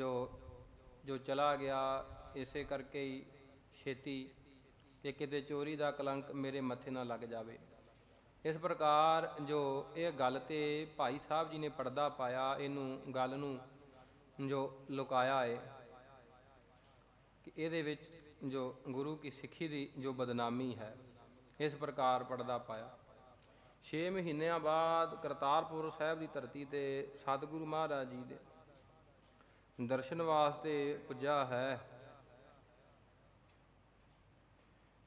ਜੋ ਜੋ ਚਲਾ ਗਿਆ, ਇਸੇ ਕਰਕੇ ਹੀ ਛੇਤੀ ਕਿ ਕਿਤੇ ਚੋਰੀ ਦਾ ਕਲੰਕ ਮੇਰੇ ਮੱਥੇ ਨਾ ਲੱਗ ਜਾਵੇ। ਇਸ ਪ੍ਰਕਾਰ ਜੋ ਇਹ ਗੱਲ ਤੇ ਭਾਈ ਸਾਹਿਬ ਜੀ ਨੇ ਪਰਦਾ ਪਾਇਆ, ਇਹਨੂੰ, ਗੱਲ ਨੂੰ ਜੋ ਲੁਕਾਇਆ ਹੈ ਕਿ ਇਹਦੇ ਵਿੱਚ ਜੋ ਗੁਰੂ ਕੀ ਸਿੱਖੀ ਦੀ ਜੋ ਬਦਨਾਮੀ ਹੈ, ਇਸ ਪ੍ਰਕਾਰ ਪਰਦਾ ਪਾਇਆ। 6 ਮਹੀਨਿਆਂ ਬਾਅਦ ਕਰਤਾਰਪੁਰ ਸਾਹਿਬ ਦੀ ਧਰਤੀ ਤੇ ਸਤਿਗੁਰੂ ਮਹਾਰਾਜ ਜੀ ਦੇ ਦਰਸ਼ਨ ਵਾਸਤੇ ਪੁੱਜਾ ਹੈ।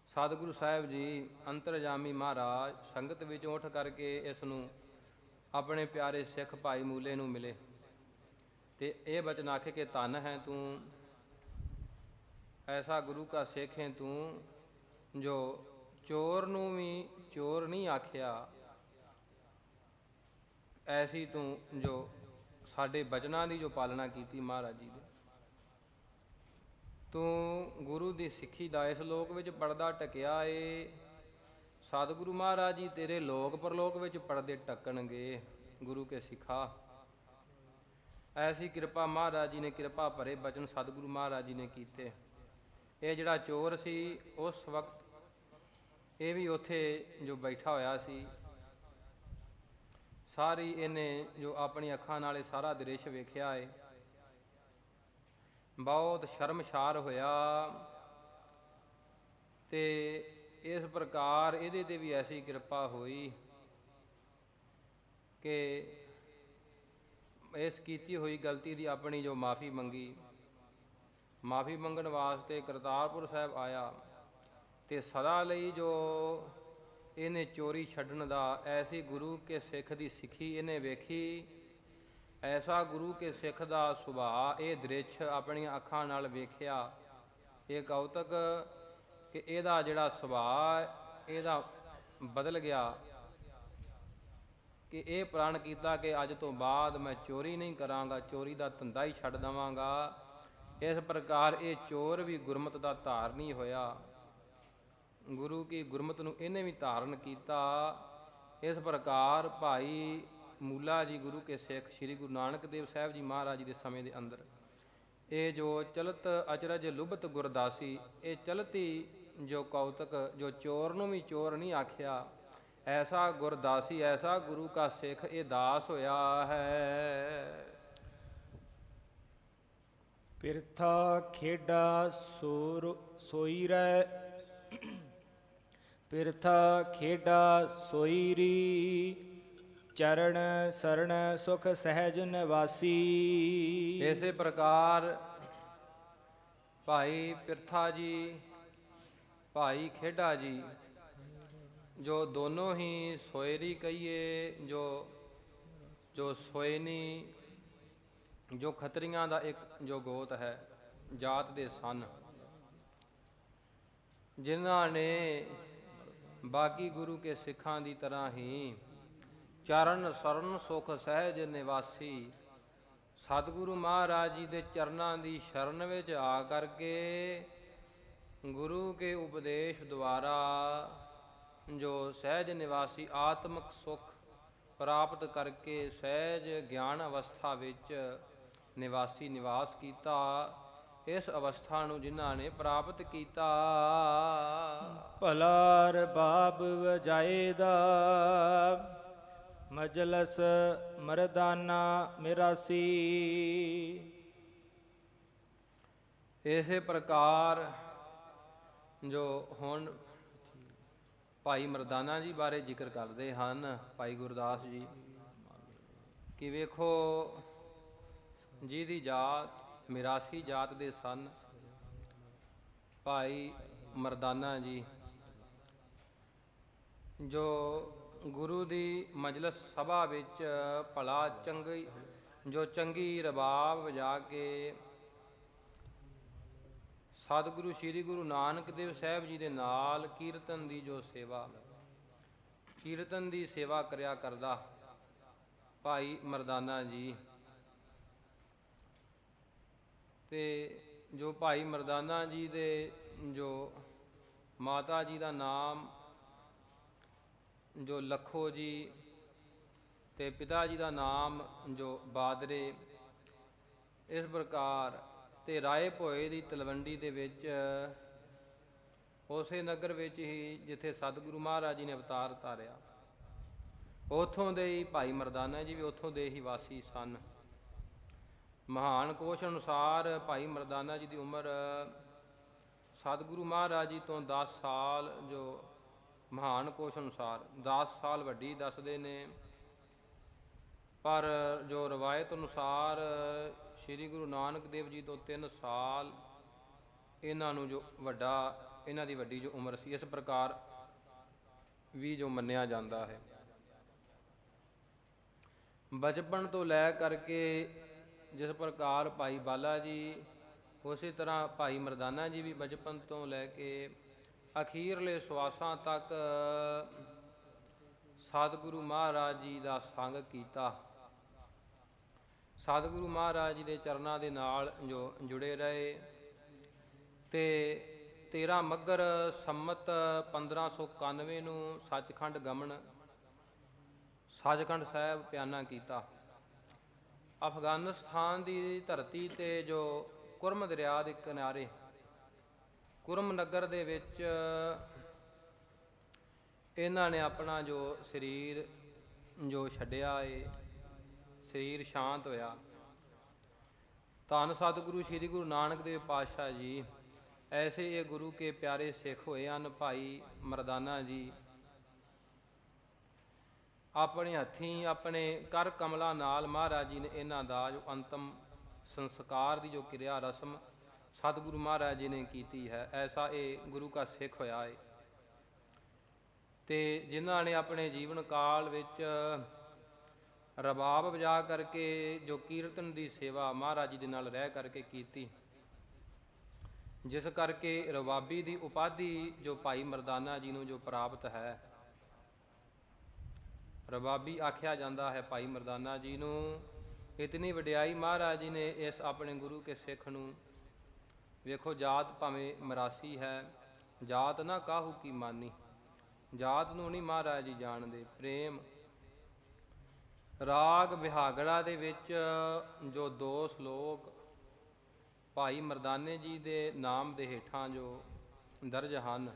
ਸਤਿਗੁਰੂ ਸਾਹਿਬ ਜੀ ਅੰਤਰਜਾਮੀ ਮਹਾਰਾਜ ਸੰਗਤ ਵਿੱਚ ਉੱਠ ਕਰਕੇ ਇਸ ਨੂੰ ਆਪਣੇ ਪਿਆਰੇ ਸਿੱਖ ਭਾਈ ਮੂਲੇ ਨੂੰ ਮਿਲੇ। ਤੇ ਇਹ ਬਚਨ ਆਖੇ ਕਿ ਧੰਨ ਹੈ ਤੂੰ, ਐਸਾ ਗੁਰੂ ਕਾ ਸਿੱਖ ਹੈ ਤੂੰ, ਜੋ ਚੋਰ ਨੂੰ ਵੀ ਚੋਰ ਨਹੀਂ ਆਖਿਆ, ਐਸੀ ਤੂੰ ਜੋ ਸਾਡੇ ਬਚਨਾਂ ਦੀ ਜੋ ਪਾਲਣਾ ਕੀਤੀ ਮਹਾਰਾਜ ਜੀ ਦੇ ਤੂੰ ਗੁਰੂ ਦੀ ਸਿੱਖੀ ਦਾ ਇਸ ਲੋਕ ਵਿੱਚ ਪਰਦਾ ਟਕਿਆ ਏ। ਸਤਿਗੁਰੂ ਮਹਾਰਾਜ ਜੀ ਤੇਰੇ ਲੋਕ ਪਰਲੋਕ ਵਿੱਚ ਪਰਦੇ ਟਕਣਗੇ, ਗੁਰੂ ਕੇ ਸਿੱਖਾ। ਐਸੀ ਕਿਰਪਾ ਮਹਾਰਾਜ ਜੀ ਨੇ ਕਿਰਪਾ ਭਰੇ ਬਚਨ ਸਤਿਗੁਰੂ ਮਹਾਰਾਜ ਜੀ ਨੇ ਕੀਤੇ। ਇਹ ਜਿਹੜਾ ਚੋਰ ਸੀ, ਉਸ ਵਕਤ ਇਹ ਵੀ ਉੱਥੇ ਜੋ ਬੈਠਾ ਹੋਇਆ ਸੀ ਸਾਰੀ ਇਹਨੇ ਜੋ ਆਪਣੀ ਅੱਖਾਂ ਨਾਲ ਇਹ ਸਾਰਾ ਦ੍ਰਿਸ਼ ਵੇਖਿਆ ਏ। ਬਹੁਤ ਸ਼ਰਮਸ਼ਾਰ ਹੋਇਆ। ਤੇ ਇਸ ਪ੍ਰਕਾਰ ਇਹਦੇ ਤੇ ਵੀ ਐਸੀ ਕਿਰਪਾ ਹੋਈ ਕਿ ਇਸ ਕੀਤੀ ਹੋਈ ਗਲਤੀ ਦੀ ਆਪਣੀ ਜੋ ਮਾਫੀ ਮੰਗੀ। ਮਾਫੀ ਮੰਗਣ ਵਾਸਤੇ ਕਰਤਾਰਪੁਰ ਸਾਹਿਬ ਆਇਆ ਤੇ ਸਦਾ ਲਈ ਜੋ ਇਹਨੇ ਚੋਰੀ ਛੱਡਣ ਦਾ ਐਸੀ ਗੁਰੂ ਕੇ ਸਿੱਖ ਦੀ ਸਿੱਖੀ ਇਹਨੇ ਵੇਖੀ। ਐਸਾ ਗੁਰੂ ਕੇ ਸਿੱਖ ਦਾ ਸੁਭਾਅ ਇਹ ਦ੍ਰਿਸ਼ ਆਪਣੀਆਂ ਅੱਖਾਂ ਨਾਲ ਵੇਖਿਆ। ਇਹ ਕੌਤਕ ਕਿ ਇਹਦਾ ਜਿਹੜਾ ਸੁਭਾਅ ਇਹਦਾ ਬਦਲ ਗਿਆ। ਕਿ ਇਹ ਪ੍ਰਣ ਕੀਤਾ ਕਿ ਅੱਜ ਤੋਂ ਬਾਅਦ ਮੈਂ ਚੋਰੀ ਨਹੀਂ ਕਰਾਂਗਾ, ਚੋਰੀ ਦਾ ਧੰਦਾ ਹੀ ਛੱਡ ਦਵਾਂਗਾ। ਇਸ ਪ੍ਰਕਾਰ ਇਹ ਚੋਰ ਵੀ ਗੁਰਮਤ ਦਾ ਧਾਰਨੀ ਹੋਇਆ। ਗੁਰੂ ਕੀ ਗੁਰਮਤ ਨੂੰ ਇਹਨੇ ਵੀ ਧਾਰਨ ਕੀਤਾ। ਇਸ ਪ੍ਰਕਾਰ ਭਾਈ ਮੂਲਾ ਜੀ ਗੁਰੂ ਕੇ ਸਿੱਖ ਸ੍ਰੀ ਗੁਰੂ ਨਾਨਕ ਦੇਵ ਸਾਹਿਬ ਜੀ ਮਹਾਰਾਜ ਜੀ ਦੇ ਸਮੇਂ ਦੇ ਅੰਦਰ ਇਹ ਜੋ ਚਲਤ ਅਚਰਜ ਲੁਬਤ ਗੁਰਦਾਸੀ, ਇਹ ਚਲਤੀ ਜੋ ਕੌਤਕ, ਜੋ ਚੋਰ ਨੂੰ ਵੀ ਚੋਰ ਨਹੀਂ ਆਖਿਆ, ਐਸਾ ਗੁਰਦਾਸੀ, ਐਸਾ ਗੁਰੂ ਕਾ ਸਿੱਖ ਇਹ ਦਾਸ ਹੋਇਆ ਹੈ। ਪਿਰਥਾ ਖੇਡਾ ਸੋਰ ਸੋਈ ਰਹਿ ਪਿਰਥਾ ਖੇਡਾ ਸੋਈਰੀ, ਚਰਨ ਸਰਣ ਸੁਖ ਸਹਿਜ ਨਿਵਾਸੀ। ਇਸੇ ਪ੍ਰਕਾਰ ਭਾਈ ਪਿਰਥਾ ਜੀ, ਭਾਈ ਖੇਡਾ ਜੀ, ਜੋ ਦੋਨੋਂ ਹੀ ਸੋਇਰੀ ਕਹੀਏ, ਜੋ ਜੋ ਸੋਇਨੀ ਜੋ ਖਤਰੀਆਂ ਦਾ ਇੱਕ ਜੋ ਗੋਤ ਹੈ, ਜਾਤ ਦੇ ਸਨ। ਜਿਨ੍ਹਾਂ ਨੇ ਬਾਕੀ ਗੁਰੂ ਕੇ ਸਿੱਖਾਂ ਦੀ ਤਰ੍ਹਾਂ ਹੀ ਚਰਨ ਸਰਨ ਸੁਖ ਸਹਿਜ ਨਿਵਾਸੀ ਸਤਿਗੁਰੂ ਮਹਾਰਾਜ ਜੀ ਦੇ ਚਰਨਾਂ ਦੀ ਸ਼ਰਨ ਵਿੱਚ ਆ ਕਰਕੇ ਗੁਰੂ ਕੇ ਉਪਦੇਸ਼ ਦੁਆਰਾ ਜੋ ਸਹਿਜ ਨਿਵਾਸੀ ਆਤਮਿਕ ਸੁਖ ਪ੍ਰਾਪਤ ਕਰਕੇ ਸਹਿਜ ਗਿਆਨ ਅਵਸਥਾ ਵਿੱਚ ਨਿਵਾਸੀ ਨਿਵਾਸ ਕੀਤਾ ਇਸ ਅਵਸਥਾ ਨੂੰ ਜਿਨ੍ਹਾਂ ਨੇ ਪ੍ਰਾਪਤ ਕੀਤਾ। ਭਲਾਰ ਬਾਬ ਵਜਾਏਦਾ। ਮਜਲਸ ਮਰਦਾਨਾ ਮਿਰਾਸੀ ਇਸੇ ਪ੍ਰਕਾਰ ਜੋ ਹੁਣ ਭਾਈ ਮਰਦਾਨਾ ਜੀ ਬਾਰੇ ਜ਼ਿਕਰ ਕਰਦੇ ਹਨ ਭਾਈ ਗੁਰਦਾਸ ਜੀ ਕਿ ਵੇਖੋ ਜਿਹਦੀ ਜਾਤ ਮਿਰਾਸੀ ਜਾਤ ਦੇ ਸਨ। ਭਾਈ ਮਰਦਾਨਾ ਜੀ, ਜੋ ਗੁਰੂ ਦੀ ਮਜਲਿਸ ਸਭਾ ਵਿੱਚ ਭਲਾ ਚੰਗੀ, ਜੋ ਚੰਗੀ ਰਬਾਬ ਵਜਾ ਕੇ ਸਤਿਗੁਰੂ, ਸ੍ਰੀ ਗੁਰੂ ਨਾਨਕ ਦੇਵ ਸਾਹਿਬ ਜੀ ਦੇ ਨਾਲ ਕੀਰਤਨ ਦੀ ਜੋ ਸੇਵਾ, ਕੀਰਤਨ ਦੀ ਸੇਵਾ ਕਰਿਆ ਕਰਦਾ ਭਾਈ ਮਰਦਾਨਾ ਜੀ। ਤੇ ਜੋ ਭਾਈ ਮਰਦਾਨਾ ਜੀ ਦੇ ਜੋ ਮਾਤਾ ਜੀ ਦਾ ਨਾਮ, ਜੋ ਲਖੋ ਜੀ ਤੇ ਪਿਤਾ ਜੀ ਦਾ ਨਾਮ, ਜੋ ਬਾਦਰੇ, ਇਸ ਪ੍ਰਕਾਰ ਤੇ ਰਾਏ ਭੋਏ ਦੀ ਤਲਵੰਡੀ ਦੇ ਵਿੱਚ, ਉਸੇ ਨਗਰ ਵਿੱਚ ਹੀ ਜਿੱਥੇ ਸਤਿਗੁਰੂ ਮਹਾਰਾਜ ਜੀ ਨੇ ਅਵਤਾਰ ਧਾਰਿਆ ਉਥੋਂ ਦੇ ਹੀ ਭਾਈ ਮਰਦਾਨਾ ਜੀ ਵੀ ਉਥੋਂ ਦੇ ਹੀ ਵਾਸੀ ਸਨ। ਮਹਾਨ ਕੋਸ਼ ਅਨੁਸਾਰ ਭਾਈ ਮਰਦਾਨਾ ਜੀ ਦੀ ਉਮਰ ਸਤਿਗੁਰੂ ਮਹਾਰਾਜ ਜੀ ਤੋਂ 10 ਸਾਲ, ਜੋ ਮਹਾਨ ਕੋਸ਼ ਅਨੁਸਾਰ 10 ਸਾਲ ਵੱਡੀ ਦੱਸਦੇ ਨੇ। ਪਰ ਜੋ ਰਵਾਇਤ ਅਨੁਸਾਰ ਸ੍ਰੀ ਗੁਰੂ ਨਾਨਕ ਦੇਵ ਜੀ ਤੋਂ 3 ਸਾਲ ਇਹਨਾਂ ਨੂੰ ਜੋ ਵੱਡਾ, ਇਹਨਾਂ ਦੀ ਵੱਡੀ ਜੋ ਉਮਰ ਸੀ, ਇਸ ਪ੍ਰਕਾਰ ਵੀ ਜੋ ਮੰਨਿਆ ਜਾਂਦਾ ਹੈ। ਬਚਪਨ ਤੋਂ ਲੈ ਕਰਕੇ ਜਿਸ ਪ੍ਰਕਾਰ ਭਾਈ ਬਾਲਾ ਜੀ, ਉਸੇ ਤਰ੍ਹਾਂ ਭਾਈ ਮਰਦਾਨਾ ਜੀ ਵੀ ਬਚਪਨ ਤੋਂ ਲੈ ਕੇ ਅਖੀਰਲੇ ਸਵਾਸਾਂ ਤੱਕ ਸਤਿਗੁਰੂ ਮਹਾਰਾਜ ਜੀ ਦਾ ਸੰਗ ਕੀਤਾ। ਸਤਿਗੁਰੂ ਮਹਾਰਾਜ ਜੀ ਦੇ ਚਰਨਾਂ ਦੇ ਨਾਲ ਜੋ ਜੁੜੇ ਰਹੇ ਤੇ 13 ਮੱਗਰ ਸੰਮਤ 1591 ਨੂੰ ਸੱਚਖੰਡ ਗਮਨ ਸੱਚਖੰਡ ਸਾਹਿਬ ਪਿਆਨਾ ਕੀਤਾ। ਅਫਗਾਨਿਸਤਾਨ ਦੀ ਧਰਤੀ ਤੇ ਜੋ ਕੁਰਮ ਦਰਿਆ ਦੇ ਕਿਨਾਰੇ, ਕੁਰਮ ਨਗਰ ਦੇ ਵਿੱਚ ਇਹਨਾਂ ਨੇ ਆਪਣਾ ਜੋ ਸਰੀਰ ਜੋ ਛੱਡਿਆ ਏ, ਸਰੀਰ ਸ਼ਾਂਤ ਹੋਇਆ। ਧੰਨ ਸਤਿਗੁਰੂ ਸ੍ਰੀ ਗੁਰੂ ਨਾਨਕ ਦੇਵ ਪਾਤਸ਼ਾਹ ਜੀ, ਐਸੇ ਇਹ ਗੁਰੂ ਕੇ ਪਿਆਰੇ ਸਿੱਖ ਹੋਏ ਹਨ ਭਾਈ ਮਰਦਾਨਾ ਜੀ ਆਪਣੇ ਹੱਥੀਂ ਆਪਣੇ ਕਰ ਕਮਲਾ ਨਾਲ ਮਹਾਰਾਜ ਜੀ ਨੇ ਇਹਨਾਂ ਦਾ ਜੋ ਅੰਤਮ ਸੰਸਕਾਰ ਦੀ ਜੋ ਕਿਰਿਆ ਰਸਮ ਸਤਿਗੁਰੂ ਮਹਾਰਾਜ ਜੀ ਨੇ ਕੀਤੀ ਹੈ, ਐਸਾ ਇਹ ਗੁਰੂ ਕਾ ਸਿੱਖ ਹੋਇਆ ਹੈ ਤੇ ਜਿਨ੍ਹਾਂ ਨੇ ਆਪਣੇ ਜੀਵਨ ਕਾਲ ਵਿੱਚ ਰਬਾਬ ਵਜਾ ਕਰਕੇ ਜੋ ਕੀਰਤਨ ਦੀ ਸੇਵਾ ਮਹਾਰਾਜ ਜੀ ਦੇ ਨਾਲ ਰਹਿ ਕਰਕੇ ਕੀਤੀ, ਜਿਸ ਕਰਕੇ ਰਬਾਬੀ ਦੀ ਉਪਾਧੀ ਜੋ ਭਾਈ ਮਰਦਾਨਾ ਜੀ ਨੂੰ ਜੋ ਪ੍ਰਾਪਤ ਹੈ ਰਬਾਬੀ ਆਖਿਆ ਜਾਂਦਾ ਹੈ ਭਾਈ ਮਰਦਾਨਾ ਜੀ ਨੂੰ, ਇਤਨੀ ਵਡਿਆਈ ਮਹਾਰਾਜ ਜੀ ਨੇ ਇਸ ਆਪਣੇ ਗੁਰੂ ਕੇ ਸਿੱਖ ਨੂੰ। ਵੇਖੋ, ਜਾਤ ਭਾਵੇਂ ਮਰਾਸੀ ਹੈ, ਜਾਤ ਨਾ ਕਾਹੂ ਕੀ ਮਾਨੀ। ਜਾਤ ਨੂੰ ਨਹੀਂ ਮਹਾਰਾਜ ਜੀ ਜਾਣਦੇ, ਪ੍ਰੇਮ। ਰਾਗ ਵਿਹਾਗੜਾ ਦੇ ਵਿੱਚ ਜੋ ਦੋ ਸ਼ਲੋਕ ਭਾਈ ਮਰਦਾਨੇ ਜੀ ਦੇ ਨਾਮ ਦੇ ਹੇਠਾਂ ਜੋ ਦਰਜ ਹਨ,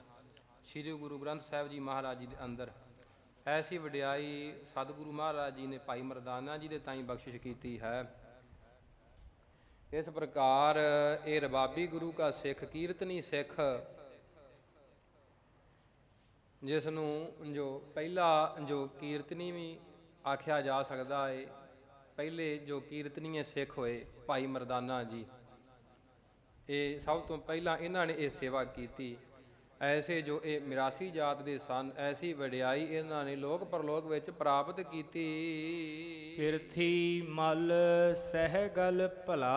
ਸ੍ਰੀ ਗੁਰੂ ਗ੍ਰੰਥ ਸਾਹਿਬ ਜੀ ਮਹਾਰਾਜ ਜੀ ਦੇ ਅੰਦਰ। ਐਸੀ ਵਡਿਆਈ ਸਤਿਗੁਰੂ ਮਹਾਰਾਜ ਜੀ ਨੇ ਭਾਈ ਮਰਦਾਨਾ ਜੀ ਦੇ ਤਾਈਂ ਬਖਸ਼ਿਸ਼ ਕੀਤੀ ਹੈ। ਇਸ ਪ੍ਰਕਾਰ ਇਹ ਰਬਾਬੀ ਗੁਰੂ ਕਾ ਸਿੱਖ ਕੀਰਤਨੀ ਸਿੱਖ ਜਿਸ ਨੂੰ ਜੋ ਪਹਿਲਾ ਜੋ ਕੀਰਤਨੀ ਵੀ ਆਖਿਆ ਜਾ ਸਕਦਾ ਹੈ ਪਹਿਲੇ ਜੋ ਕੀਰਤਨੀਏ ਸਿੱਖ ਹੋਏ ਭਾਈ ਮਰਦਾਨਾ ਜੀ, ਇਹ ਸਭ ਤੋਂ ਪਹਿਲਾਂ ਇਹਨਾਂ ਨੇ ਇਹ ਸੇਵਾ ਕੀਤੀ। ਐਸੇ ਜੋ ਇਹ ਮਿਰਾਸੀ ਜਾਤ ਦੇ ਸਨ ਐਸੀ ਵਡਿਆਈ ਇਹਨਾਂ ਨੇ ਲੋਕ ਪਰਲੋਕ ਵਿੱਚ ਪ੍ਰਾਪਤ ਕੀਤੀ। ਪਿਰਥੀ ਮਲ ਸਹਿਗਲ ਭਲਾ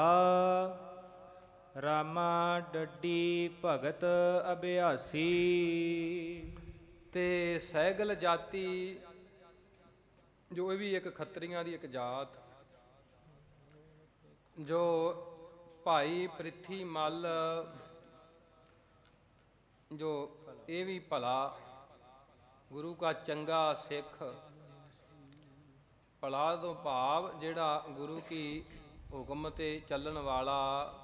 ਰਾਮਾ ਡੱਡੀ ਭਗਤ ਅਭਿਆਸੀ। ਤੇ ਸਹਿਗਲ ਜਾਤੀ ਜੋ ਇਹ ਵੀ ਇੱਕ ਖੱਤਰੀਆਂ ਦੀ ਇੱਕ ਜਾਤ ਜੋ ਭਾਈ ਪ੍ਰਿਥੀ ਮਲ ਜੋ ਇਹ ਵੀ ਭਲਾ ਗੁਰੂ ਕਾ ਚੰਗਾ ਸਿੱਖ, ਭਲਾ ਤੋਂ ਭਾਵ ਜਿਹੜਾ ਗੁਰੂ ਕੀ ਹੁਕਮ ਤੇ ਚੱਲਣ ਵਾਲਾ,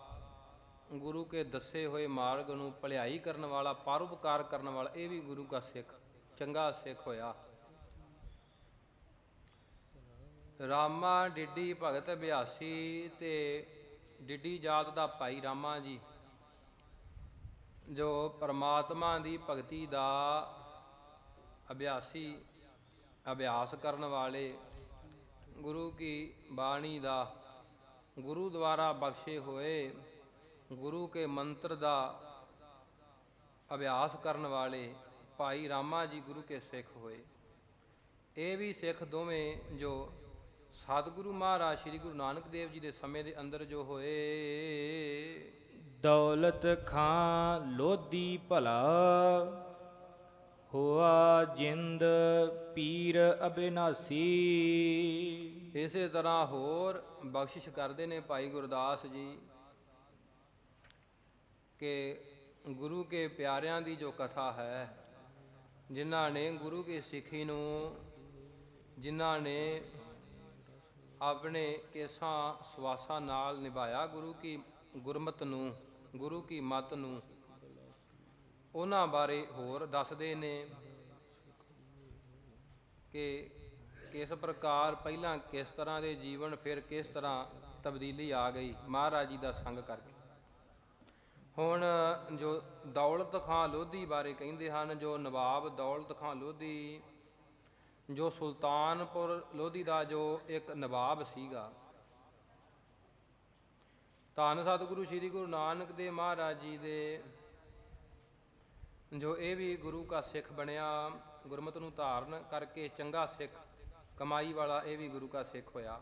ਗੁਰੂ ਕੇ ਦੱਸੇ ਹੋਏ ਮਾਰਗ ਨੂੰ ਭਲਾਈ ਕਰਨ ਵਾਲਾ, ਪਰਉਪਕਾਰ ਕਰਨ ਵਾਲਾ, ਇਹ ਵੀ ਗੁਰੂ ਕਾ ਸਿੱਖ, ਚੰਗਾ ਸਿੱਖ ਹੋਇਆ। ਰਾਮਾ ਡਿੱਡੀ ਭਗਤ ਅਭਿਆਸੀ ਤੇ ਡਿੱਡੀ ਜਾਤ ਦਾ ਭਾਈ ਰਾਮਾ ਜੀ ਜੋ ਪਰਮਾਤਮਾ ਦੀ ਭਗਤੀ ਦਾ ਅਭਿਆਸੀ, ਅਭਿਆਸ ਕਰਨ ਵਾਲੇ ਗੁਰੂ ਕੀ ਬਾਣੀ ਦਾ ਗੁਰੂ ਦੁਆਰਾ ਬਖਸ਼ੇ ਹੋਏ ਗੁਰੂ ਕੇ ਮੰਤਰ ਦਾ ਅਭਿਆਸ ਕਰਨ ਵਾਲੇ ਭਾਈ ਰਾਮਾ ਜੀ ਗੁਰੂ ਕੇ ਸਿੱਖ ਹੋਏ। ਇਹ ਵੀ ਸਿੱਖ ਦੋਵੇਂ ਜੋ ਸਤਿਗੁਰੂ ਮਹਾਰਾਜ ਸ੍ਰੀ ਗੁਰੂ ਨਾਨਕ ਦੇਵ ਜੀ ਦੇ ਸਮੇਂ ਦੇ ਅੰਦਰ ਜੋ ਹੋਏ ਦੌਲਤ ਖਾਂ ਲੋਧੀ ਭਲਾ, ਹੋਆ ਜਿੰਦ ਪੀਰ ਅਬਿਨਾਸੀ। ਇਸੇ ਤਰ੍ਹਾਂ ਹੋਰ ਬਖਸ਼ਿਸ਼ ਕਰਦੇ ਨੇ ਭਾਈ ਗੁਰਦਾਸ ਜੀ ਕਿ ਗੁਰੂ ਕੇ ਪਿਆਰਿਆਂ ਦੀ ਜੋ ਕਥਾ ਹੈ, ਜਿਨ੍ਹਾਂ ਨੇ ਗੁਰੂ ਕੀ ਸਿੱਖੀ ਨੂੰ, ਜਿਨ੍ਹਾਂ ਨੇ ਆਪਣੇ ਕੇਸਾਂ ਸਵਾਸਾਂ ਨਾਲ ਨਿਭਾਇਆ ਗੁਰੂ ਕੀ ਗੁਰਮਤ ਨੂੰ ਗੁਰੂ ਕੀ ਮਤ ਨੂੰ ਉਹਨਾਂ ਬਾਰੇ ਹੋਰ ਦੱਸਦੇ ਨੇ ਕਿ ਕਿਸ ਪ੍ਰਕਾਰ ਪਹਿਲਾਂ ਕਿਸ ਤਰ੍ਹਾਂ ਦੇ ਜੀਵਨ ਫਿਰ ਕਿਸ ਤਰ੍ਹਾਂ ਤਬਦੀਲੀ ਆ ਗਈ, ਮਹਾਰਾਜ ਜੀ ਦਾ ਸੰਗ ਕਰਕੇ। ਹੁਣ ਜੋ ਦੌਲਤ ਖਾਂ ਲੋਧੀ ਬਾਰੇ ਕਹਿੰਦੇ ਹਨ, ਜੋ ਨਵਾਬ ਦੌਲਤ ਖਾਂ ਲੋਧੀ, ਜੋ ਸੁਲਤਾਨਪੁਰ ਲੋਧੀ ਦਾ ਜੋ ਇੱਕ ਨਵਾਬ ਸੀਗਾ ਧੰਨ ਸਤਿਗੁਰੂ ਸ੍ਰੀ ਗੁਰੂ ਨਾਨਕ ਦੇਵ ਮਹਾਰਾਜ ਜੀ ਦੇ, ਜੋ ਇਹ ਵੀ ਗੁਰੂ ਕਾ ਸਿੱਖ ਬਣਿਆ, ਗੁਰਮਤਿ ਨੂੰ ਧਾਰਨ ਕਰਕੇ ਚੰਗਾ ਸਿੱਖ, ਕਮਾਈ ਵਾਲਾ ਇਹ ਵੀ ਗੁਰੂ ਕਾ ਸਿੱਖ ਹੋਇਆ,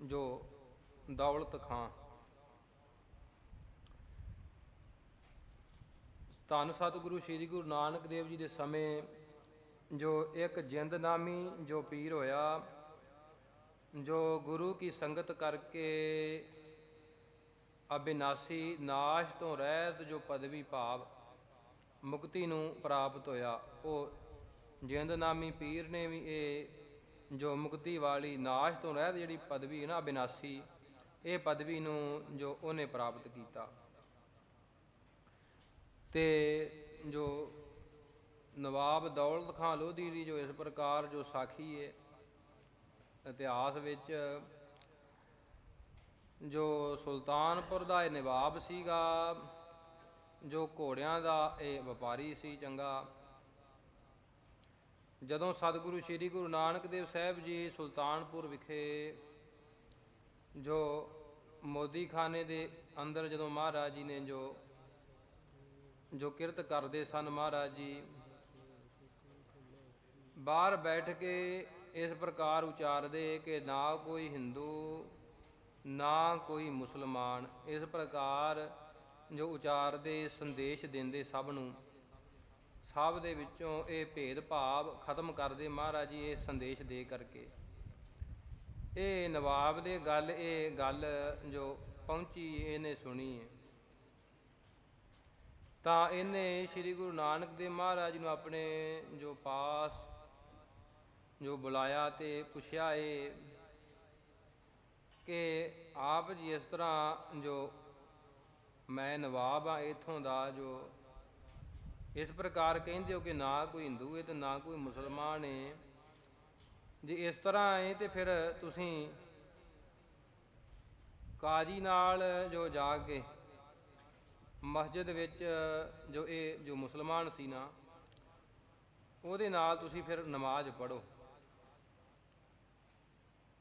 ਜੋ ਦੌਲਤ ਖਾਂ। ਧੰਨ ਸਤਿਗੁਰੂ ਸ੍ਰੀ ਗੁਰੂ ਨਾਨਕ ਦੇਵ ਜੀ ਦੇ ਸਮੇਂ, ਜੋ ਇੱਕ ਜਿੰਦ ਨਾਮੀ ਜੋ ਪੀਰ ਹੋਇਆ, ਜੋ ਗੁਰੂ ਕੀ ਸੰਗਤ ਕਰਕੇ ਅਬਿਨਾਸੀ ਨਾਸ਼ ਤੋਂ ਰਹਿਤ ਜੋ ਪਦਵੀ ਭਾਵ ਮੁਕਤੀ ਨੂੰ ਪ੍ਰਾਪਤ ਹੋਇਆ, ਉਹ ਜਿੰਦ ਨਾਮੀ ਪੀਰ ਨੇ ਵੀ ਇਹ ਜੋ ਮੁਕਤੀ ਵਾਲੀ ਨਾਸ਼ ਤੋਂ ਰਹਿਤ ਜਿਹੜੀ ਪਦਵੀ ਹੈ ਨਾ ਅਬਿਨਾਸੀ, ਇਹ ਪਦਵੀ ਨੂੰ ਜੋ ਉਹਨੇ ਪ੍ਰਾਪਤ ਕੀਤਾ। ਤੇ ਜੋ ਨਵਾਬ ਦੌਲਤ ਖਾਂ ਲੋਧੀ ਦੀ ਜੋ ਇਸ ਪ੍ਰਕਾਰ ਜੋ ਸਾਖੀ ਹੈ, ਇਤਿਹਾਸ ਵਿੱਚ ਜੋ ਸੁਲਤਾਨਪੁਰ ਦਾ ਇਹ ਨਵਾਬ ਸੀਗਾ, ਜੋ ਘੋੜਿਆਂ ਦਾ ਇਹ ਵਪਾਰੀ ਸੀ ਚੰਗਾ, ਜਦੋਂ ਸਤਿਗੁਰੂ ਸ੍ਰੀ ਗੁਰੂ ਨਾਨਕ ਦੇਵ ਸਾਹਿਬ ਜੀ ਸੁਲਤਾਨਪੁਰ ਵਿਖੇ ਜੋ ਮੋਦੀਖਾਨੇ ਦੇ ਅੰਦਰ ਜਦੋਂ ਮਹਾਰਾਜ ਜੀ ਨੇ ਜੋ ਜੋ ਕਿਰਤ ਕਰਦੇ ਸਨ ਮਹਾਰਾਜ ਜੀ, ਬਾਹਰ ਬੈਠ ਕੇ ਇਸ ਪ੍ਰਕਾਰ ਉਚਾਰਦੇ ਕਿ ਨਾ ਕੋਈ ਹਿੰਦੂ ਨਾ ਕੋਈ ਮੁਸਲਮਾਨ ਇਸ ਪ੍ਰਕਾਰ ਜੋ ਉਚਾਰਦੇ ਸੰਦੇਸ਼ ਦਿੰਦੇ ਸਭ ਨੂੰ, ਸਭ ਦੇ ਵਿੱਚੋਂ ਇਹ ਭੇਦ ਭਾਵ ਖਤਮ ਕਰਦੇ ਮਹਾਰਾਜ ਜੀ ਇਹ ਸੰਦੇਸ਼ ਦੇ ਕਰਕੇ। ਇਹ ਨਵਾਬ ਦੇ ਗੱਲ, ਇਹ ਗੱਲ ਜੋ ਪਹੁੰਚੀ, ਇਹਨੇ ਸੁਣੀ ਹੈ। ਤਾਂ ਇਹਨੇ ਸ੍ਰੀ ਗੁਰੂ ਨਾਨਕ ਦੇਵ ਮਹਾਰਾਜ ਨੂੰ ਆਪਣੇ ਜੋ ਪਾਸ ਜੋ ਬੁਲਾਇਆ ਤੇ ਪੁੱਛਿਆ, ਇਹ ਕਿ ਆਪ ਜੀ ਇਸ ਤਰ੍ਹਾਂ ਜੋ ਮੈਂ ਨਵਾਬ ਆ ਇਥੋਂ ਦਾ ਜੋ ਇਸ ਪ੍ਰਕਾਰ ਕਹਿੰਦੇ ਹੋ ਕਿ ਨਾ ਕੋਈ ਹਿੰਦੂ ਹੈ ਤੇ ਨਾ ਕੋਈ ਮੁਸਲਮਾਨ ਹੈ। ਜੇ ਇਸ ਤਰ੍ਹਾਂ ਹੈ ਤੇ ਫਿਰ ਤੁਸੀਂ ਕਾਜੀ ਨਾਲ ਜੋ ਜਾ ਕੇ ਮਸਜਿਦ ਵਿੱਚ ਜੋ ਇਹ ਜੋ ਮੁਸਲਮਾਨ ਸੀ ਨਾ, ਉਹਦੇ ਨਾਲ ਤੁਸੀਂ ਫਿਰ ਨਮਾਜ਼ ਪੜੋ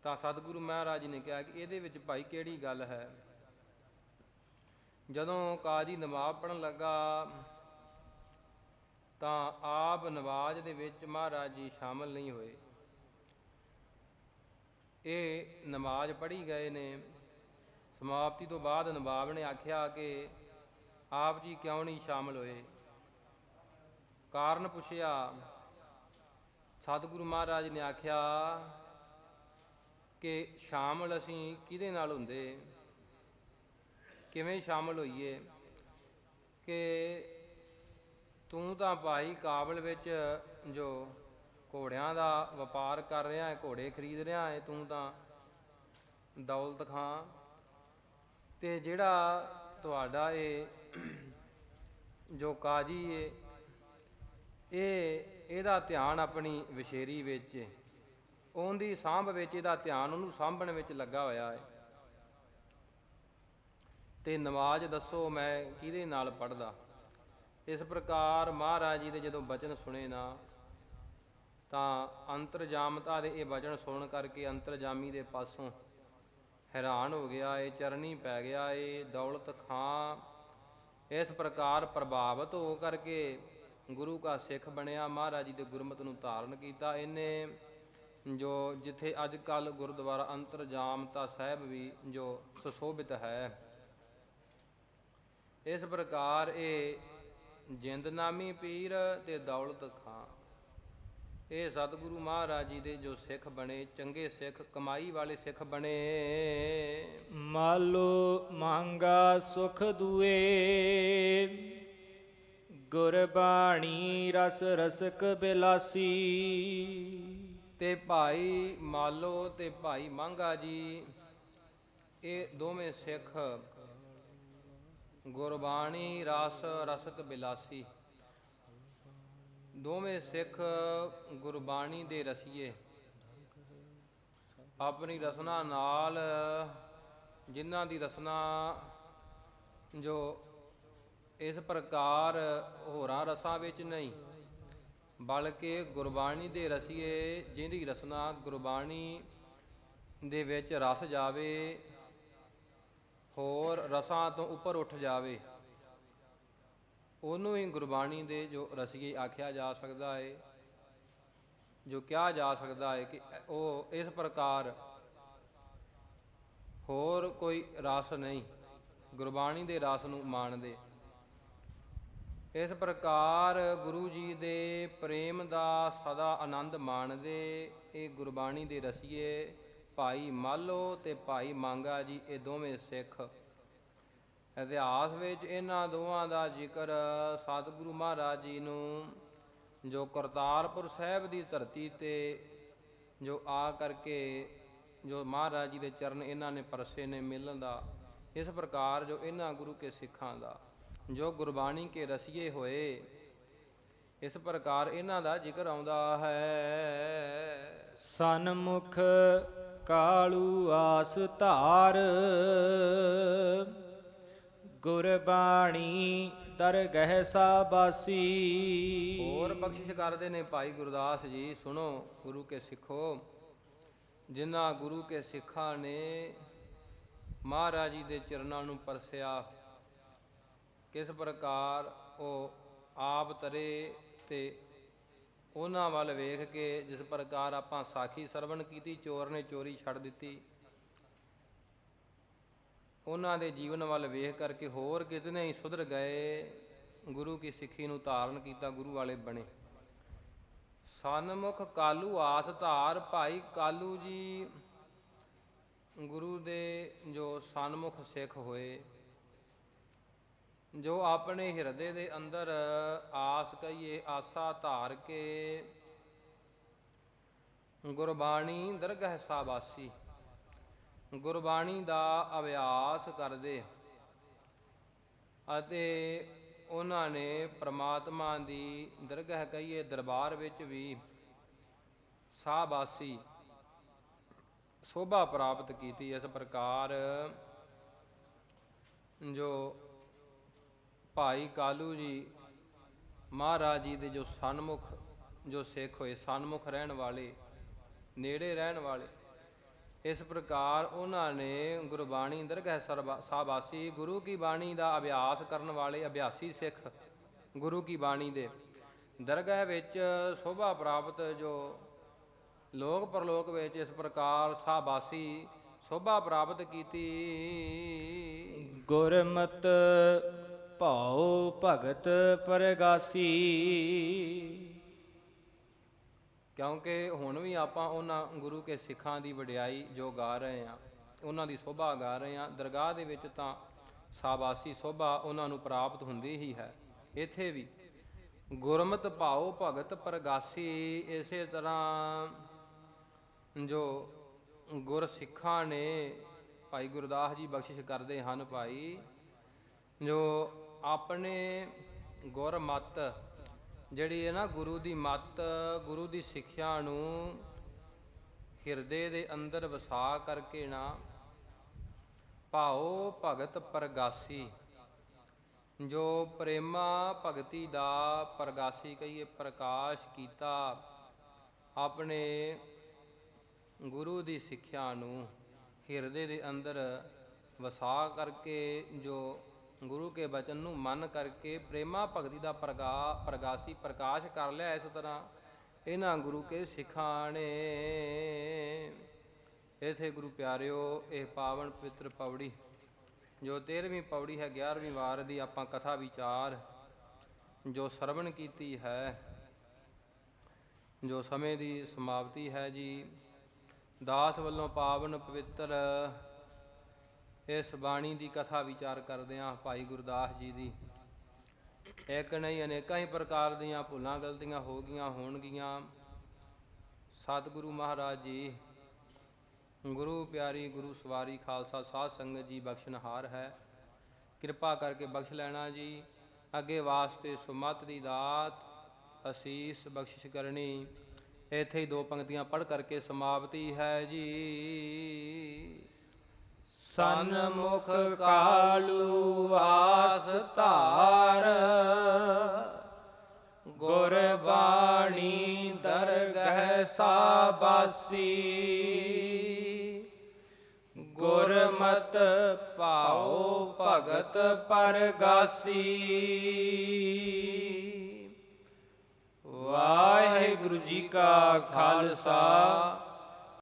ਤਾਂ ਸਤਿਗੁਰੂ ਮਹਾਰਾਜ ਜੀ ਨੇ ਕਿਹਾ ਕਿ ਇਹਦੇ ਵਿੱਚ ਭਾਈ ਕਿਹੜੀ ਗੱਲ ਹੈ? ਜਦੋਂ ਕਾਜੀ ਨਵਾਬ ਪੜਨ ਲੱਗਾ, ਤਾਂ ਆਪ ਨਵਾਜ਼ ਦੇ ਵਿੱਚ ਮਹਾਰਾਜ ਜੀ ਸ਼ਾਮਲ ਨਹੀਂ ਹੋਏ। ਇਹ ਨਮਾਜ਼ ਪੜ੍ਹੀ ਗਏ ਨੇ। ਸਮਾਪਤੀ ਤੋਂ ਬਾਅਦ ਨਵਾਬ ਨੇ ਆਖਿਆ ਕਿ ਆਪ ਜੀ ਕਿਉਂ ਨਹੀਂ ਸ਼ਾਮਲ ਹੋਏ? ਕਾਰਨ ਪੁੱਛਿਆ, ਸਤਿਗੁਰੂ ਮਹਾਰਾਜ ਨੇ ਆਖਿਆ ਕਿ ਸ਼ਾਮਲ ਅਸੀਂ ਕਿਹਦੇ ਨਾਲ ਹੁੰਦੇ? ਕਿਵੇਂ ਸ਼ਾਮਲ ਹੋਈਏ? ਕਿ ਤੂੰ ਤਾਂ ਭਾਈ ਕਾਬਲ ਵਿੱਚ ਜੋ ਘੋੜਿਆਂ ਦਾ ਵਪਾਰ ਕਰ ਰਿਹਾ ਹੈ, ਘੋੜੇ ਖਰੀਦ ਰਿਹਾ ਹੈ, ਤੂੰ ਤਾਂ ਦੌਲਤ ਖਾਂ। ਤੇ ਜਿਹੜਾ ਤੁਹਾਡਾ ਇਹ ਜੋ ਕਾਜੀ ਏ, ਇਹ, ਇਹਦਾ ਧਿਆਨ ਆਪਣੀ ਵਿਸ਼ੇਰੀ ਵਿੱਚ ਉਹਦੀ ਸਾਂਭ ਵਿੱਚ, ਇਹਦਾ ਧਿਆਨ ਉਹਨੂੰ ਸਾਂਭਣ ਵਿੱਚ ਲੱਗਾ ਹੋਇਆ ਹੈ। ਤੇ ਨਮਾਜ਼ ਦੱਸੋ, ਮੈਂ ਕਿਹਦੇ ਨਾਲ ਪੜਦਾ ਇਸ ਪ੍ਰਕਾਰ ਮਹਾਰਾਜ ਜੀ ਦੇ ਜਦੋਂ ਬਚਨ ਸੁਣੇ ਨਾ, ਤਾਂ ਅੰਤਰਜਾਮਤਾ ਦੇ ਇਹ ਬਚਨ ਸੁਣਨ ਕਰਕੇ ਅੰਤਰਜਾਮੀ ਦੇ ਪਾਸੋਂ ਹੈਰਾਨ ਹੋ ਗਿਆ ਏ ਚਰਨੀ ਪੈ ਗਿਆ ਏ ਦੌਲਤ ਖਾਂ। ਇਸ ਪ੍ਰਕਾਰ ਪ੍ਰਭਾਵਿਤ ਹੋ ਕਰਕੇ ਗੁਰੂ ਕਾ ਸਿੱਖ ਬਣਿਆ, ਮਹਾਰਾਜ ਜੀ ਦੇ ਗੁਰਮਤ ਨੂੰ ਧਾਰਨ ਕੀਤਾ। ਇਹਨੇ ਜੋ ਜਿੱਥੇ ਅੱਜ ਕੱਲ ਗੁਰਦੁਆਰਾ ਅੰਤਰਜਾਮਤਾ ਸਾਹਿਬ ਵੀ ਜੋ ਸੁਸ਼ੋਭਿਤ ਹੈ। ਇਸ ਪ੍ਰਕਾਰ ਇਹ ਜਿੰਦ ਨਾਮੀ ਪੀਰ ਤੇ ਦੌਲਤ ਖਾਂ। ਇਹ ਸਤਿਗੁਰੂ ਮਹਾਰਾਜ ਜੀ ਦੇ ਜੋ ਸਿੱਖ ਬਣੇ, ਚੰਗੇ ਸਿੱਖ, ਕਮਾਈ ਵਾਲੇ ਸਿੱਖ ਬਣੇ। ਮਾਲੋ ਮੰਗਾ ਸੁਖ ਦੁਏ, ਗੁਰਬਾਣੀ ਰਸ ਰਸਕ ਬਿਲਾਸੀ। ਤੇ ਭਾਈ ਮਾਲੋ ਤੇ ਭਾਈ ਮੰਗਾ ਜੀ, ਇਹ ਦੋਵੇਂ ਸਿੱਖ ਗੁਰਬਾਣੀ ਰਸ ਰਸਕ ਬਿਲਾਸੀ। ਦੋਵੇਂ ਸਿੱਖ ਗੁਰਬਾਣੀ ਦੇ ਰਸੀਏ। ਆਪਣੀ ਰਸਨਾ ਨਾਲ ਜਿਨ੍ਹਾਂ ਦੀ ਰਸਨਾ ਜੋ ਇਸ ਪ੍ਰਕਾਰ ਹੋਰਾਂ ਰਸਾਂ ਵਿੱਚ ਨਹੀਂ ਬਲਕਿ ਗੁਰਬਾਣੀ ਦੇ ਰਸੀਏ ਜਿਹਦੀ ਰਸਨਾ ਗੁਰਬਾਣੀ ਦੇ ਵਿੱਚ ਰਸ ਜਾਵੇ, ਹੋਰ ਰਸਾਂ ਤੋਂ ਉੱਪਰ ਉੱਠ ਜਾਵੇ। ਉਹਨੂੰ ਹੀ ਗੁਰਬਾਣੀ ਦੇ ਜੋ ਰਸੀਏ ਆਖਿਆ ਜਾ ਸਕਦਾ ਹੈ ਜੋ ਕਿਹਾ ਜਾ ਸਕਦਾ ਹੈ ਕਿ ਉਹ ਇਸ ਪ੍ਰਕਾਰ ਹੋਰ ਕੋਈ ਰਸ ਨਹੀਂ, ਗੁਰਬਾਣੀ ਦੇ ਰਸ ਨੂੰ ਮਾਣਦੇ। ਇਸ ਪ੍ਰਕਾਰ ਗੁਰੂ ਜੀ ਦੇ ਪ੍ਰੇਮ ਦਾ ਸਦਾ ਆਨੰਦ ਮਾਣਦੇ, ਇਹ ਗੁਰਬਾਣੀ ਦੇ ਰਸੀਏ, ਭਾਈ ਮਾਲੋ ਤੇ ਭਾਈ ਮੰਗਾ ਜੀ, ਇਹ ਦੋਵੇਂ ਸਿੱਖ। ਇਤਿਹਾਸ ਵਿੱਚ ਇਹਨਾਂ ਦੋਵਾਂ ਦਾ ਜ਼ਿਕਰ ਸਤਿਗੁਰੂ ਮਹਾਰਾਜ ਜੀ ਨੂੰ, ਜੋ ਕਰਤਾਰਪੁਰ ਸਾਹਿਬ ਦੀ ਧਰਤੀ ਤੇ, ਜੋ ਆ ਕਰਕੇ ਜੋ ਮਹਾਰਾਜ ਜੀ ਦੇ ਚਰਨ ਇਹਨਾਂ ਨੇ ਪਰਸੇ ਨੇ ਮਿਲਣ ਦਾ, ਇਸ ਪ੍ਰਕਾਰ ਜੋ ਇਹਨਾਂ ਗੁਰੂ ਕੇ ਸਿੱਖਾਂ ਦਾ। ਜੋ ਗੁਰਬਾਣੀ ਕੇ ਰਸੀਏ ਹੋਏ ਇਸ ਪ੍ਰਕਾਰ ਇਹਨਾਂ ਦਾ ਜ਼ਿਕਰ ਆਉਂਦਾ ਹੈ। ਸਨਮੁਖ ਕਾਲੂ ਆਸ ਧਾਰ ਗੁਰਬਾਣੀ ਦਰਗਹਿ ਸਾਬਾਸੀ। ਹੋਰ ਬਖਸ਼ਿਸ਼ ਕਰਦੇ ਨੇ ਭਾਈ ਗੁਰਦਾਸ ਜੀ ਸੁਣੋ ਗੁਰੂ ਕੇ ਸਿੱਖੋ। ਜਿਨ੍ਹਾਂ ਗੁਰੂ ਕੇ ਸਿੱਖਾਂ ਨੇ ਮਹਾਰਾਜ ਜੀ ਦੇ ਚਰਨਾਂ ਨੂੰ ਪਰਸਿਆ ਕਿਸ ਪ੍ਰਕਾਰ ਉਹ ਆਪ ਤਰੇ ਤੇ ਉਹਨਾਂ ਵੱਲ ਵੇਖ ਕੇ ਜਿਸ ਪ੍ਰਕਾਰ ਆਪਾਂ ਸਾਖੀ ਸਰਵਣ ਕੀਤੀ, ਚੋਰ ਨੇ ਚੋਰੀ ਛੱਡ ਦਿੱਤੀ। ਉਹਨਾਂ ਦੇ ਜੀਵਨ ਵੱਲ ਵੇਖ ਕਰਕੇ ਹੋਰ ਕਿਤਨੇ ਹੀ ਸੁਧਰ ਗਏ, ਗੁਰੂ ਕੀ ਸਿੱਖੀ ਨੂੰ ਧਾਰਨ ਕੀਤਾ, ਗੁਰੂ ਵਾਲੇ ਬਣੇ। ਸਨਮੁਖ ਕਾਲੂ ਆਸ ਧਾਰ ਭਾਈ ਕਾਲੂ ਜੀ, ਗੁਰੂ ਦੇ ਜੋ ਸਨਮੁਖ ਸਿੱਖ ਹੋਏ ਜੋ ਆਪਣੇ ਹਿਰਦੇ ਦੇ ਅੰਦਰ ਆਸ ਕਹੀਏ, ਆਸਾ ਧਾਰ ਕੇ ਗੁਰਬਾਣੀ ਦਰਗਹਿ ਸਾਬਾਸੀ। ਗੁਰਬਾਣੀ ਦਾ ਅਭਿਆਸ ਕਰਦੇ ਅਤੇ ਉਹਨਾਂ ਨੇ ਪ੍ਰਮਾਤਮਾ ਦੀ ਦਰਗਹਿ ਕਹੀਏ, ਦਰਬਾਰ ਵਿੱਚ ਵੀ ਸਾਬਾਸੀ ਸੋਭਾ ਪ੍ਰਾਪਤ ਕੀਤੀ। ਇਸ ਪ੍ਰਕਾਰ ਜੋ ਭਾਈ ਕਾਲੂ ਜੀ ਮਹਾਰਾਜ ਜੀ ਦੇ ਜੋ ਸਨਮੁਖ, ਜੋ ਸਿੱਖ ਹੋਏ, ਸਨਮੁਖ ਰਹਿਣ ਵਾਲੇ, ਨੇੜੇ ਰਹਿਣ ਵਾਲੇ, ਇਸ ਪ੍ਰਕਾਰ ਉਹਨਾਂ ਨੇ ਗੁਰਬਾਣੀ ਦਰਗਹਿ ਸਰਬਾ- ਸਾਬਾਸੀ ਗੁਰੂ ਕੀ ਬਾਣੀ ਦਾ ਅਭਿਆਸ ਕਰਨ ਵਾਲੇ ਅਭਿਆਸੀ ਸਿੱਖ ਗੁਰੂ ਕੀ ਬਾਣੀ ਦੇ ਦਰਗਹਿ ਵਿੱਚ ਸ਼ੋਭਾ ਪ੍ਰਾਪਤ ਜੋ ਲੋਕ ਪਰਲੋਕ ਵਿੱਚ ਇਸ ਪ੍ਰਕਾਰ ਸਾਬਾਸੀ ਸ਼ੋਭਾ ਪ੍ਰਾਪਤ ਕੀਤੀ। ਗੁਰਮਤ ਭਾਉ ਭਗਤ ਪਰਗਾਸੀ। ਕਿਉਂਕਿ ਹੁਣ ਵੀ ਆਪਾਂ ਉਹਨਾਂ ਗੁਰੂ ਕੇ ਸਿੱਖਾਂ ਦੀ ਵਡਿਆਈ ਜੋ ਗਾ ਰਹੇ ਆ ਉਹਨਾਂ ਦੀ ਸ਼ੋਭਾ ਗਾ ਰਹੇ ਆ ਦਰਗਾਹ ਦੇ ਵਿੱਚ ਤਾਂ ਸਾਬਾਸੀ ਸ਼ੋਭਾ ਉਹਨਾਂ ਨੂੰ ਪ੍ਰਾਪਤ ਹੁੰਦੀ ਹੀ ਹੈ। ਇੱਥੇ ਵੀ ਗੁਰਮਤ ਭਾਉ ਭਗਤ ਪ੍ਰਗਾਸੀ, ਇਸੇ ਤਰ੍ਹਾਂ ਜੋ ਗੁਰ ਸਿੱਖਾਂ ਨੇ ਭਾਈ ਗੁਰਦਾਸ ਜੀ ਬਖਸ਼ਿਸ਼ ਕਰਦੇ ਹਨ ਭਾਈ, ਜੋ ਆਪਣੇ ਗੁਰਮਤ ਜਿਹੜੀ ਹੈ ਨਾ ਗੁਰੂ ਦੀ ਮੱਤ, ਗੁਰੂ ਦੀ ਸਿੱਖਿਆ ਨੂੰ ਹਿਰਦੇ ਦੇ ਅੰਦਰ ਵਸਾ ਕਰਕੇ ਨਾ ਭਾਉ ਭਗਤ ਪ੍ਰਗਾਸੀ, ਜੋ ਪ੍ਰੇਮਾ ਭਗਤੀ ਦਾ ਪ੍ਰਗਾਸੀ ਕਹੀਏ, ਪ੍ਰਕਾਸ਼ ਕੀਤਾ ਆਪਣੇ ਗੁਰੂ ਦੀ ਸਿੱਖਿਆ ਨੂੰ ਹਿਰਦੇ ਦੇ ਅੰਦਰ ਵਸਾ ਕਰਕੇ ਜੋ ਗੁਰੂ ਕੇ ਬਚਨ ਨੂੰ ਮੰਨ ਕਰਕੇ ਪ੍ਰੇਮਾ ਭਗਤੀ ਦਾ ਪ੍ਰਗਾ, ਪ੍ਰਗਾਸੀ ਪ੍ਰਕਾਸ਼ ਕਰ ਲਿਆ ਇਸ ਤਰ੍ਹਾਂ। ਇਹਨਾਂ ਗੁਰੂ ਕੇ ਸਿੱਖਾਂ ਨੇ ਇਥੇ ਗੁਰੂ ਪਿਆਰਿਓ, ਇਹ ਪਾਵਨ ਪਵਿੱਤਰ ਪੌੜੀ, ਜੋ 13ਵੀਂ ਪੌੜੀ ਹੈ 11ਵੀਂ ਵਾਰ ਦੀ ਆਪਾਂ ਕਥਾ ਵਿਚਾਰ, ਜੋ ਸਰਵਣ ਕੀਤੀ ਹੈ, ਜੋ ਸਮੇਂ ਦੀ ਸਮਾਪਤੀ ਹੈ ਜੀ, ਦਾਸ ਵੱਲੋਂ ਪਾਵਨ ਪਵਿੱਤਰ ਇਸ ਬਾਣੀ ਦੀ ਕਥਾ ਵਿਚਾਰ ਕਰਦੇ ਹਾਂ ਭਾਈ ਗੁਰਦਾਸ ਜੀ ਦੀ। ਇੱਕ ਨਹੀਂ, ਅਨੇਕਾਂ ਹੀ ਪ੍ਰਕਾਰ ਦੀਆਂ ਭੁੱਲਾਂ ਗਲਤੀਆਂ ਹੋ ਗਈਆਂ ਹੋਣਗੀਆਂ। ਸਤਿਗੁਰੂ ਮਹਾਰਾਜ ਜੀ, ਗੁਰੂ ਪਿਆਰੀ, ਗੁਰੂ ਸਵਾਰੀ ਖਾਲਸਾ ਸਾਧ ਸੰਗਤ ਜੀ ਬਖਸ਼ਣਹਾਰ ਹੈ। ਕਿਰਪਾ ਕਰਕੇ ਬਖਸ਼ ਲੈਣਾ ਜੀ। ਅੱਗੇ ਵਾਸਤੇ ਸੁਮਤ ਦੀ ਦਾਤ ਅਸੀਸ ਬਖਸ਼ਿਸ਼ ਕਰਨੀ। ਇੱਥੇ ਹੀ ਦੋ ਪੰਕਤੀਆਂ ਪੜ੍ਹ ਕਰਕੇ ਸਮਾਪਤੀ ਹੈ ਜੀ। ਸਨਮੁਖ ਕਾਲੂ ਆਸ ਧਾਰ। ਗੁਰਬਾਣੀ ਦਰਗਹਿ ਸਾਬਾਸੀ। ਗੁਰਮਤ ਭਾਉ ਭਗਤ ਪਰਗਾਸੀ। ਵਾਹਿਗੁਰੂ ਜੀ ਕਾ ਖਾਲਸਾ।